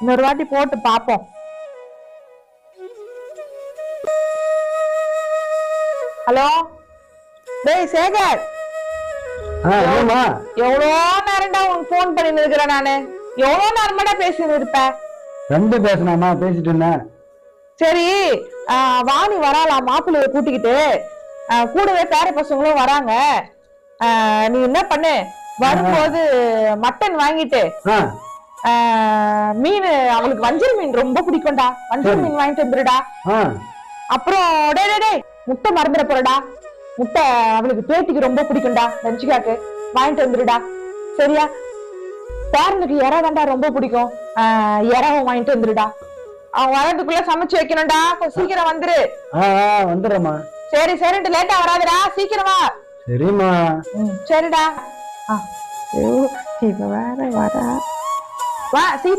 இன்னொரு வாட்டி போட்டு பாப்போம். ஹலோ? டேய் சேகர். எவ்வளோ நேரம்டா உனக்கு ஃபோன் பண்ணி இருக்கிறேன் நானு? எவ்வளோ நேரமாடா பேசிட்டு இருப்ப? ரெண்டு பேசினாமா பேசிட்டு இருந்தேன். சரி வாணி வராளாம் மாப்பிள்ளைய கூட்டிக்கிட்டு கூடவே பேர பசங்களும் வராங்க. நீ என்ன பண்ணு? வரும்போது மட்டன் வாங்கிட்டு மீன் அவளுக்கு வஞ்சல் மீன் ரொம்ப பிடிக்கும்டா. வஞ்சல். மீன் வாங்கிட்டு வந்துருடா அப்புறம் டேய் டேய் முட்டை மறந்துட போறடா முட்டை அவளுக்கு பேத்திக்கு ரொம்ப பிடிக்கும்டா ரஞ்சிகாக்கு வாங்கிட்டு வந்துருடா சரியா? பேரனுக்கு இறை தான்டா ரொம்ப பிடிக்கும். இறவும் வாங்கிட்டு வந்துருடா அவன் வரதுக்குள்ள சமைச்சு வைக்கணும்டா. சீக்கிரம் வந்துரு. வந்துடுறேம்மா. சரி சரின்ட்டு லேட்டா வராதடா. சீக்கிரம். வா சரிம்மா சரிடா. இவ வேற வரா. ว่าสี